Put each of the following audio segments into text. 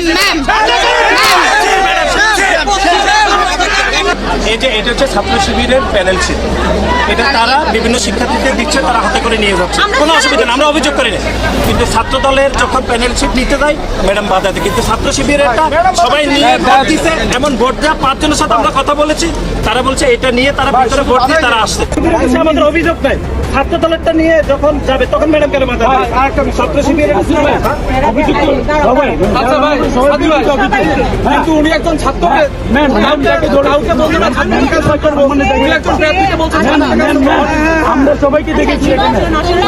Amen. এই যে এটা হচ্ছে ছাত্র শিবিরের প্যানেল ছিল। এটা তারা বিভিন্ন শিক্ষার্থীদের দিচ্ছে তারা হাতে করে নিয়ে যাচ্ছে। কোনো অসুবিধা নেই আমরা অভিযোগ করি না। কিন্তু ছাত্র দলের যখন প্যানেল প্যানেলশিপ নিতে যায় ম্যাডাম বাধা দেয়। কিন্তু ছাত্র শিবিরেরটা সবাই নিয়ে ভোট দিচ্ছে এমন ভোট দেওয়া পাঁচজনের সাথে আমরা কথা বলেছি তারা বলছে এটা নিয়ে তারা ভিতরে ভোট দিয়ে তারা আসছে। আমাদের অভিযোগ নাই। ছাত্র দলেরটা নিয়ে যখন যাবে তখন ম্যাডাম কেন বাধা দেয়? ছাত্র শিবিরের অভিযোগ আচ্ছা ভাই কিন্তু উনি একজন ছাত্রকে কাউকে কাউকে বলতে আমরা সবাইকে দেখেছি এখানে। প্রার্থী উনি বলছেন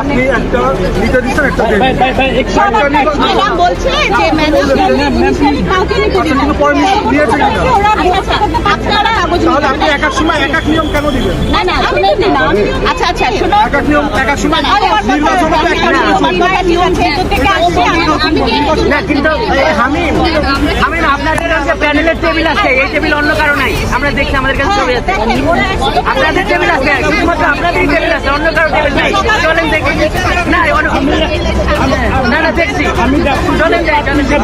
আপনি একটা লিখে দিচ্ছেন একটা ম্যাডাম বলছে যে ম্যাডাম কাউকে নিতে আপনারা তাহলে আপনি এক এক সময় এক এক নিয়ম কেন দিবেন? না না শুনুন না। আচ্ছা আচ্ছা শুনো এক এক নিয়ম এক এক সময় নির্বাচন এক এক নিয়ম না কিন্তু এই হামিম হামিম আপনাদের কাছে প্যানেলের টেবিল আছে এই টেবিল অন্য কারও নাই। আমরা দেখছি আমাদের কাছে ছবি আছে। আপনাদের টেবিল আছে শুধুমাত্র আপনাদেরই টেবিল আছে অন্য কারও টেবিল নাই। চলেন দেখি না না না দেখছি। চলেন যাই চলেন যাই।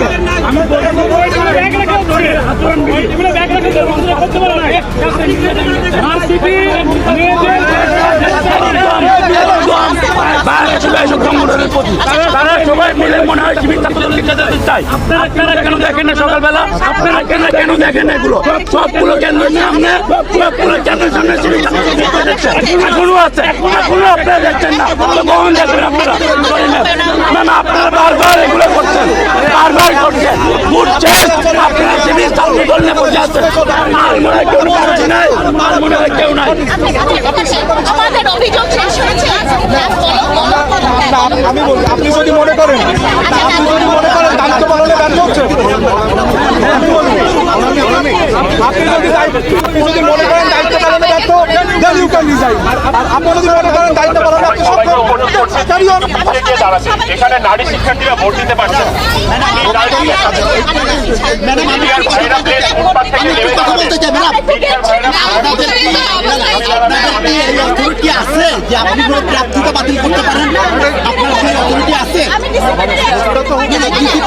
সবাই মিলে মনে হয় শিবির ছাত্রদল চায় আপনারা কেন দেখেন না সকালবেলা আপনারা কেন কেন দেখেন সবগুলো কেন্দ্রের সামনে সবগুলো কেন্দ্রের সামনে আছে না কখন বারবার এগুলো করছেন বারবার করছেন বুঝছেন আর মনে হয় আর মনে হয় কেউ নাই। আমাদের অভিযোগ শেষ হয়েছে আমি বলি আপনি যদি মনে করেন আপনি যদি মনে করেন দায়িত্ব পালনে ব্যর্থ হচ্ছে। আমি বলি, আপনি যদি আপনি যদি মনে করেন দায়িত্ব পালনে ব্যর্থ দেন ইউ ক্যান রিজাইন আর আপনি যদি মনে করেন দায়িত্ব পালনে আপনি সক্ষম গিয়ে এখানে নারী শিক্ষার্থীরা ভোট দিতে পারছে না। এই রাজনীতির কাছে মিডিয়ার ভাইরা প্লেট ফুটপাত থেকে নেমে দাঁড়াবে মিডিয়ার ভাইরা আপনাদের কি আপনাদের কি এই অথরিটি আছে যে আপনি কোনো প্রার্থীতা বাতিল করতে পারেন আপনার সেই অথরিটি আছে।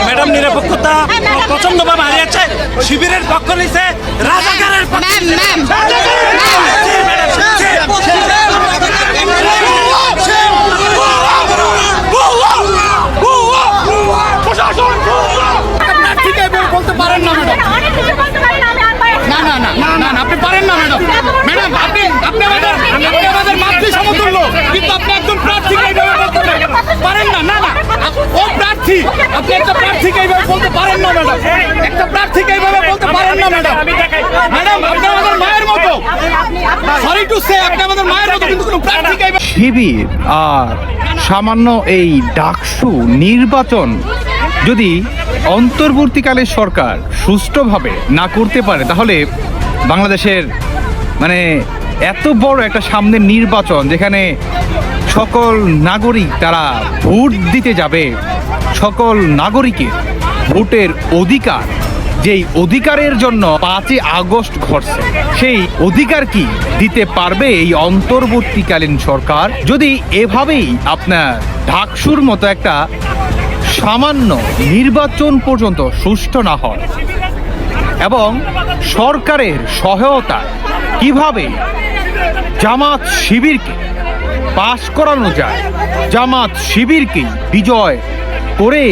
ম্যাডাম নিরপেক্ষতা প্রচণ্ড ভাবে হারিয়েছে শিবিরের পক্ষ নিছে রাজাকারের পক্ষ বলতে পারেন না ম্যাডাম অনেক কিছু বলতে পারি না আমি আর পারি না না না না না না, আপনি পারেন না ম্যাডাম ম্যাডাম আপনি আপনি আমাদের আপনি আমাদের মাতৃ সমতুল্য কিন্তু আপনি একজন প্রার্থীকে এইভাবে বলতে পারেন পারেন না না না আপ- ও প্রার্থী আপনি একটা প্রার্থীকে এইভাবে বলতে পারেন না, ম্যাডাম। একটা প্রার্থীকে এইভাবে বলতে পারেন না, ম্যাডাম। ম্যাডাম, আপনি আমাদের মায়ের মতো। সরি টু সে আপনি আমাদের মায়ের মতো, কিন্তু কোনো প্রার্থীকে আর সামান্য এই ডাকসু নির্বাচন যদি অন্তর্বর্তীকালে সরকার সুষ্ঠুভাবে না করতে পারে, তাহলে বাংলাদেশের মানে এত বড় একটা সামনের নির্বাচন যেখানে সকল নাগরিক তারা ভোট দিতে যাবে সকল নাগরিকের ভোটের অধিকার, যেই অধিকারের জন্য পাঁচই আগস্ট ঘটছে, সেই অধিকার কি দিতে পারবে এই অন্তর্বর্তীকালীন সরকার? যদি এভাবেই আপনার ঢাকসুর মতো একটা সামান্য নির্বাচন পর্যন্ত সুষ্ঠু না হয় এবং সরকারের সহায়তা কীভাবে জামাত শিবিরকে পাশ করানো যায়, জামাত শিবিরকে বিজয় করে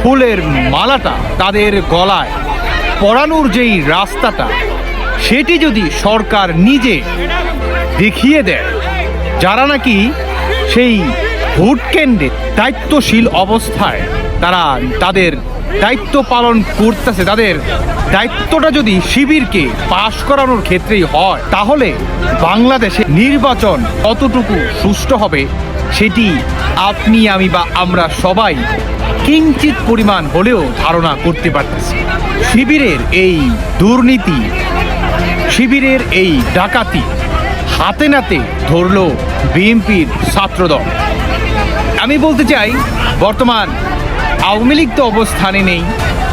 ফুলের মালাটা তাদের গলায় পরানোর যেই রাস্তাটা, সেটি যদি সরকার নিজে দেখিয়ে দেয়, যারা নাকি সেই ভোট কেন্দ্রে দায়িত্বশীল অবস্থায় তারা তাদের দায়িত্ব পালন করতেছে, তাদের দায়িত্বটা যদি শিবিরকে পাশ করানোর ক্ষেত্রেই হয়, তাহলে বাংলাদেশে নির্বাচন কতটুকু সুষ্ঠু হবে সেটি আপনি, আমি বা আমরা সবাই কিঞ্চিত পরিমাণ হলেও ধারণা করতে পারতেছি। শিবিরের এই দুর্নীতি, শিবিরের এই ডাকাতি হাতে নাতে ধরল বিএনপির ছাত্রদল। আমি বলতে চাই, বর্তমান আওয়ামী লীগ তো অবস্থানে নেই,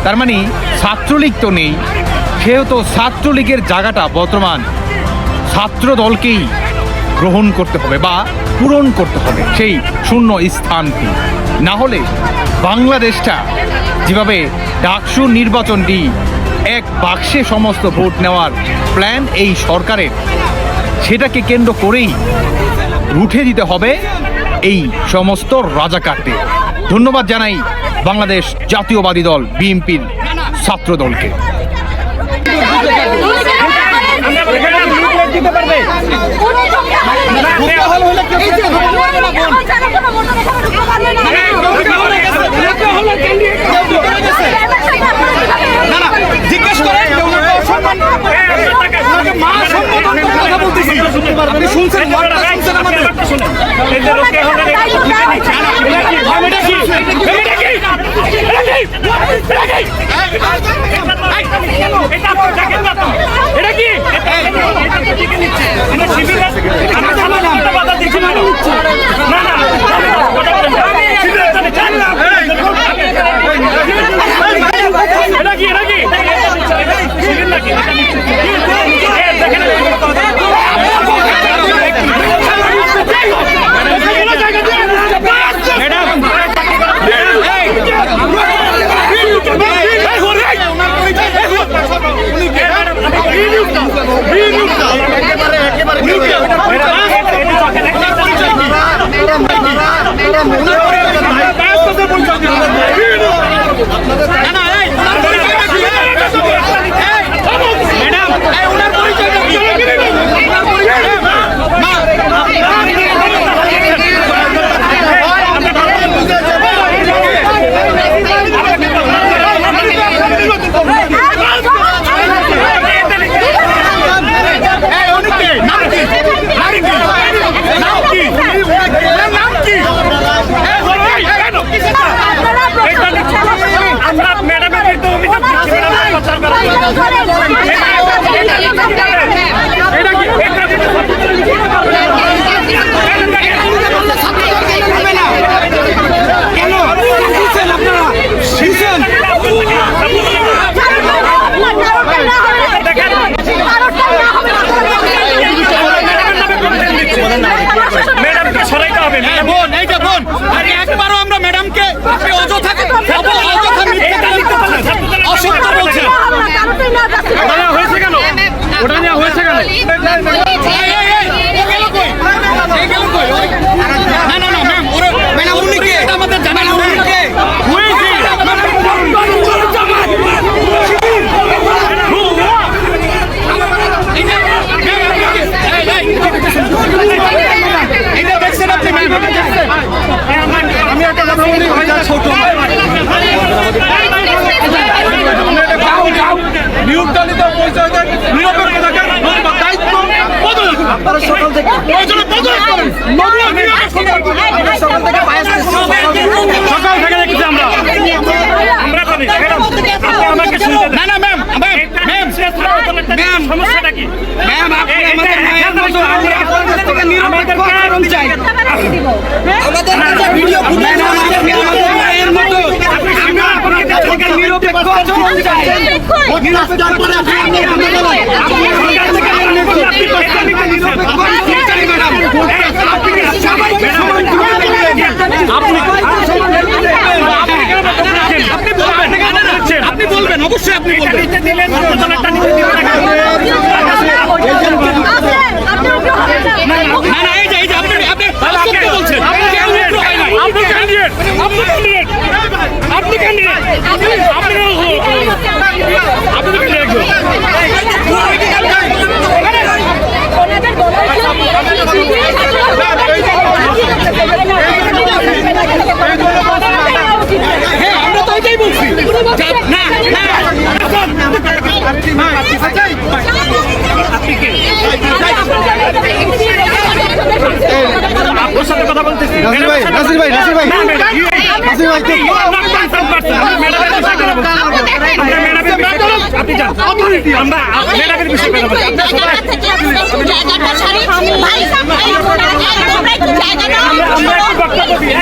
তার মানে ছাত্রলীগ তো নেই, সেহেতু ছাত্রলীগের জায়গাটা বর্তমান ছাত্র দলকেই গ্রহণ করতে হবে বা পূরণ করতে হবে সেই শূন্য স্থানটি না হলে বাংলাদেশটা যেভাবে ডাকসু নির্বাচনটি এক বাক্সে সমস্ত ভোট নেওয়ার প্ল্যান এই সরকারের সেটাকে কেন্দ্র করেই রুঠে দিতে হবে এই সমস্ত রাজাকারকে ধন্যবাদ জানাই বাংলাদেশ জাতীয়বাদী দল বিএনপির ছাত্র দলকে জিজ্ঞেস করেন। যে ওনাকে অসম্মান ওনাকে মা সম্বোধন কথা বলতেছি। আপনি শুনছেন ছোট নিয়োগদালিত পরিচয় নিরপেক্ষ থাকেন, দায়িত্ব বদল করুন। প্রয়োজনে বদল করুন। নতুবা নিরপেক্ষ সকাল থেকে দেখছি আমরা আমরা ভাবি আমাকে শুনতে না, না, ম্যাম, ম্যাম, ম্যাম, সমস্যাটা কি ম্যাম, আপনি আমাদের মায়ের মতো, আমরা আপনার থেকে নিরপেক্ষ আচরণ চাই। আমাদের কাছে ভিডিও ফুটেজ আমাদের মায়ের মতো। আমরা আপনার কাছ থেকে নিরপেক্ষ আচরণ চাই। নিরপেক্ষ করে আপনি আমাদের হাতে গেলেন। আপনি সরকার থেকে নিরপেক্ষ কথা বলতেছি ভাই নাসির ভাই নাসির ভাই নাসির ভাই আপনি যান আমরা মেডামের বিষয়ে কথা বলি আমরা একটু বক্তব্য দিই